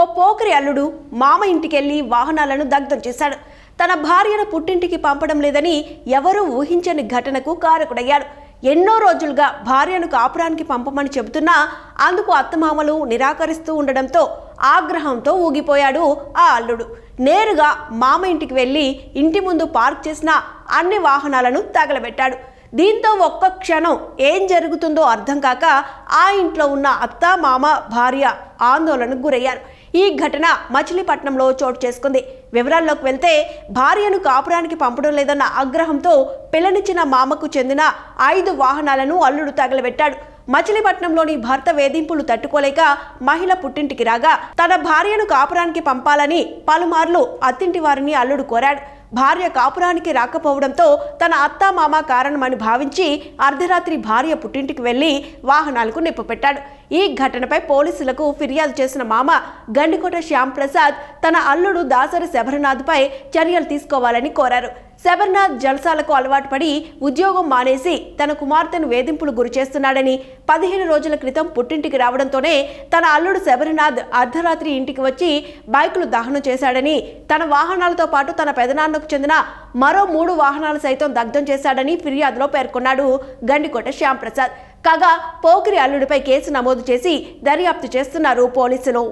ఓ పోకరి అల్లుడు మామ ఇంటికెళ్ళి వాహనాలను దగ్ధం చేశాడు. తన భార్యను పుట్టింటికి పంపడం లేదని ఎవరూ ఊహించని ఘటనకు కారకుడయ్యాడు. ఎన్నో రోజులుగా భార్యను కాపురానికి పంపమని చెబుతున్నా అందుకు అత్తమామలు నిరాకరిస్తూ ఉండడంతో ఆగ్రహంతో ఊగిపోయాడు ఆ అల్లుడు. నేరుగా మామ ఇంటికి వెళ్ళి ఇంటి ముందు పార్క్ చేసిన అన్ని వాహనాలను తగలబెట్టాడు. దీంతో ఒక్క క్షణం ఏం జరుగుతుందో అర్థం కాక ఆ ఇంట్లో ఉన్న అత్త మామ భార్య ఆందోళనకు గురయ్యారు. ఈ ఘటన మచిలీపట్నంలో చోటు చేసుకుంది. వివరాల్లోకి వెళ్తే భార్యను కాపురానికి పంపడం లేదన్న ఆగ్రహంతో పిల్లనిచ్చిన మామకు చెందిన ఐదు వాహనాలను అల్లుడు తగలబెట్టాడు. మచిలీపట్నంలోని భర్త వేధింపులు తట్టుకోలేక మహిళ పుట్టింటికి రాగా తన భార్యను కాపురానికి పంపాలని పలుమార్లు అత్తింటి వారిని అల్లుడు కోరాడు. భార్య కాపురానికి రాకపోవడంతో తన అత్త మామ కారణమని భావించి అర్ధరాత్రి భార్య పుట్టింటికి వెళ్ళి వాహనాలకు నిప్పుపెట్టాడు. ఈ ఘటనపై పోలీసులకు ఫిర్యాదు చేసిన మామ గండికోట శ్యామ్ ప్రసాద్ తన అల్లుడు దాసరి శబరనాథ్పై చర్యలు తీసుకోవాలని కోరారు. శబర్నాథ్ జల్సాలకు అలవాటు పడి ఉద్యోగం మానేసి తన కుమార్తెను వేధింపులు గురి చేస్తున్నాడని పదిహేను రోజుల క్రితం పుట్టింటికి రావడంతోనే తన అల్లుడు శబరినాథ్ అర్ధరాత్రి ఇంటికి వచ్చి బైకులు దహనం చేశాడని తన వాహనాలతో పాటు తన పెదనాన్నకు చెందిన మరో మూడు వాహనాలు సైతం దగ్ధం చేశాడని ఫిర్యాదులో పేర్కొన్నాడు గండికోట శ్యాంప్రసాద్. కాగా పోకిరి అల్లుడిపై కేసు నమోదు చేసి దర్యాప్తు చేస్తున్నారు పోలీసులు.